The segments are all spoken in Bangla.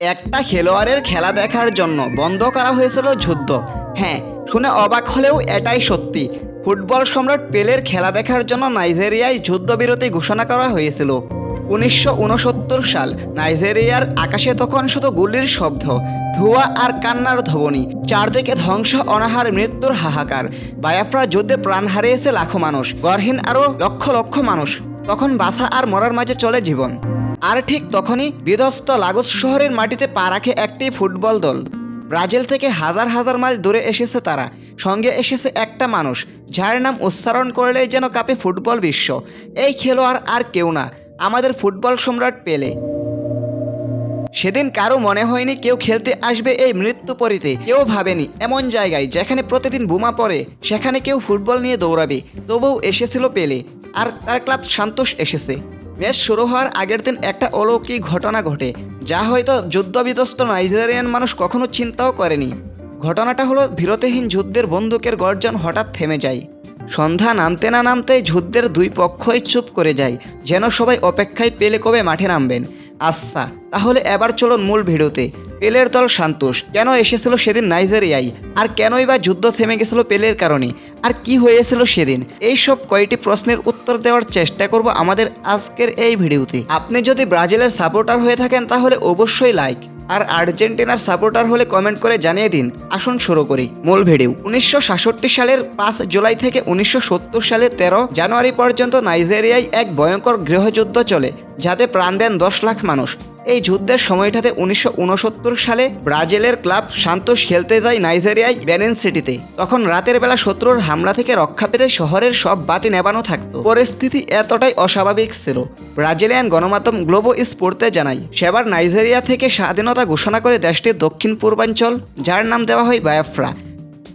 একটা খেলোয়াড়ের খেলা দেখার জন্য বন্ধ করা হয়েছিল যুদ্ধ। হ্যাঁ শুনে অবাক হলেও এটাই সত্যি। ফুটবল সম্রাট পেলের খেলা দেখার জন্য নাইজেরিয়ায় যুদ্ধবিরতি ঘোষণা করা হয়েছিল। উনিশশো উনসত্তর সাল নাইজেরিয়ার আকাশে তখন শুধু গুলির শব্দ, ধোঁয়া আর কান্নার ধবনি, চারদিকে ধ্বংস, অনাহার, মৃত্যুর হাহাকার। বায়াফ্রা যুদ্ধে প্রাণ হারিয়েছে লাখো মানুষ গড়হীন আরও লক্ষ লক্ষ মানুষ। তখন বাসা আর মরার মাঝে চলে জীবন। আর ঠিক তখনই বিধ্বস্ত লাগোস শহরের মাটিতে পা রাখে একটি ফুটবল দল। ব্রাজিল থেকে হাজার হাজার মাইল দূরে এসেছে তারা। সঙ্গে এসেছে একটা মানুষ, যার নাম উচ্চারণ করলেই যেন কাঁপে ফুটবল বিশ্ব। এই খেলোয়াড় আর কেউ না, আমাদের ফুটবল সম্রাট পেলে। সেদিন কারও মনে হয়নি কেউ খেলতে আসবে এই মৃত্যু পরিতে। কেউ ভাবেনি, এমন জায়গায় যেখানে প্রতিদিন বোমা পড়ে, সেখানে কেউ ফুটবল নিয়ে দৌড়াবে। তবুও এসেছিল পেলে, আর তার ক্লাব সন্তোষ এসেছে। ম্যাচ শুরু হওয়ার আগের দিন একটা অলৌকিক ঘটনা ঘটে, যা হয়তো যুদ্ধবিধ্বস্ত নাইজেরিয়ান মানুষ কখনো চিন্তাও করেনি। ঘটনাটা হলো বিরতিহীন যুদ্ধের বন্দুকের গর্জন হঠাৎ থেমে যায়। সন্ধ্যা নামতে না নামতেই যুদ্ধের দুই পক্ষই চুপ করে যায়, যেন সবাই অপেক্ষায় পেলে কবে মাঠে নামবেন। আচ্ছা তাহলে এবার চলুন মূল ভিডিওতে। পেলের দল সান্তোষ। কেন এসেছিল সেদিন নাইজেরিয়ায়? আর কেনই বা যুদ্ধ থেমে গেছিল পেলের কারণে? আর কি হয়েছিল সেদিন? এই সব কয়টি প্রশ্নের উত্তর দেওয়ার চেষ্টা করব আমাদের আজকের এই ভিডিওতে। আপনি যদি ব্রাজিলের সাপোর্টার হয়ে থাকেন তাহলে অবশ্যই লাইক আর আর্জেন্টিনার সাপোর্টার হলে কমেন্ট করে জানিয়ে দিন। আসুন শুরু করি। মূল ভিডিও উনিশশো সাতষট্টি সালের পাঁচ জুলাই থেকে উনিশশো সত্তর সালের তেরো জানুয়ারি পর্যন্ত নাইজেরিয়ায় এক ভয়ঙ্কর গৃহযুদ্ধ চলে। যাতে প্রাণ দেন দশ লাখ মানুষ। এই যুদ্ধের সময়টাতে উনিশশো উনসত্তর সালে ব্রাজিলের ক্লাব সান্তোষ খেলতে যায় নাইজেরিয়ায় বেনিন সিটিতে। তখন রাতের বেলা শত্রুর হামলা থেকে রক্ষা পেতে শহরের সব বাতি নেবানো থাকতো। পরিস্থিতি এতটাই অস্বাভাবিক ছিল। ব্রাজিলিয়ান গণমাধ্যম গ্লোবো স্পোর্টে জানায়, সেবার নাইজেরিয়া থেকে স্বাধীনতা ঘোষণা করে দেশটির দক্ষিণ পূর্বাঞ্চল যার নাম দেওয়া হয় বায়াফ্রা।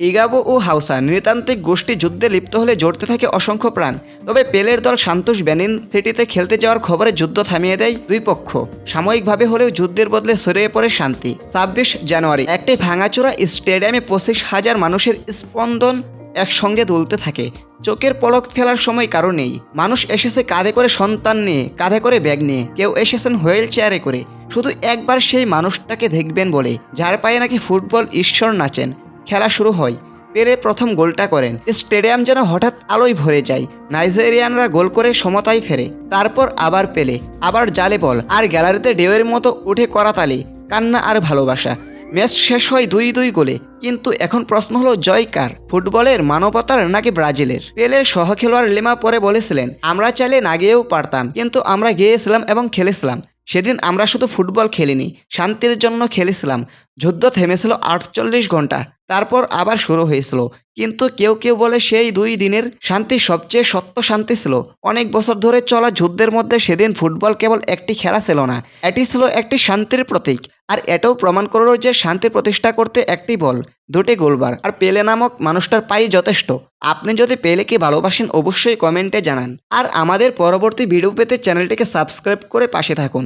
ইগাবো ও হাউসা নৃতান্ত্রিক গোষ্ঠী যুদ্ধে লিপ্ত হলে জড়তে থাকে অসংখ্য প্রাণ। তবে পেলের দল সান্তোষ বেনিন সিটিতে খেলতে যাওয়ার খবরে যুদ্ধ থামিয়ে দেয় দুই পক্ষ। সাময়িকভাবে হলেও যুদ্ধের বদলে ছড়িয়ে পড়ে শান্তি। ছাব্বিশ জানুয়ারি, একটি ভাঙাচোরা স্টেডিয়ামে পঁচিশ হাজার মানুষের স্পন্দন একসঙ্গে দুলতে থাকে। চোখের পলক ফেলার সময় কারও নেই। মানুষ এসেছে কাঁধে করে সন্তান নিয়ে, কাঁধে করে ব্যাগ নিয়ে। কেউ এসেছেন হুইল চেয়ারে করে। শুধু একবার সেই মানুষটাকে দেখবেন বলে, যার পায়ে নাকি ফুটবল ঈশ্বর নাচেন। খেলা শুরু হয়। পেলে প্রথম গোলটা করেন। স্টেডিয়াম যেন হঠাৎ আলোয় ভরে যায়। নাইজেরিয়ানরা গোল করে সমতায় ফেরে। তারপর আবার পেলে। আবার জালে বল। আর গ্যালারিতে ঢেউয়ের মতো উঠে করাতালি কান্না আর ভালোবাসা। ম্যাচ শেষ হয় দুই দুই গোলে। কিন্তু এখন প্রশ্ন হলো, জয় কার? ফুটবলের মানবতার নাকি ব্রাজিলের? পেলের সহ খেলোয়াড় লেমা পরে বলেছিলেন, আমরা চাইলে না গিয়েও পারতাম। কিন্তু আমরা গিয়েছিলাম এবং খেলেছিলাম। সেদিন আমরা শুধু ফুটবল খেলিনি, শান্তির জন্য খেলেছিলাম। যুদ্ধ থেমেছিল আটচল্লিশ ঘণ্টা তারপর আবার শুরু হয়েছিল। কিন্তু কেউ কেউ বলে সেই দুই দিনের শান্তি সবচেয়ে সত্য শান্তি ছিল। অনেক বছর ধরে চলা যুদ্ধের মধ্যে সেদিন ফুটবল কেবল একটি খেলা ছিল না, এটি ছিল একটি শান্তির প্রতীক। আর এটাও প্রমাণ করল যে শান্তি প্রতিষ্ঠা করতে একটি বল, দুটি গোলবার। আর পেলে নামক মানুষটার পাই যথেষ্ট। আপনি যদি পেলেকে ভালোবাসেন অবশ্যই কমেন্টে জানান। আর আমাদের পরবর্তী ভিডিও পেতে চ্যানেলটিকে সাবস্ক্রাইব করে পাশে থাকুন।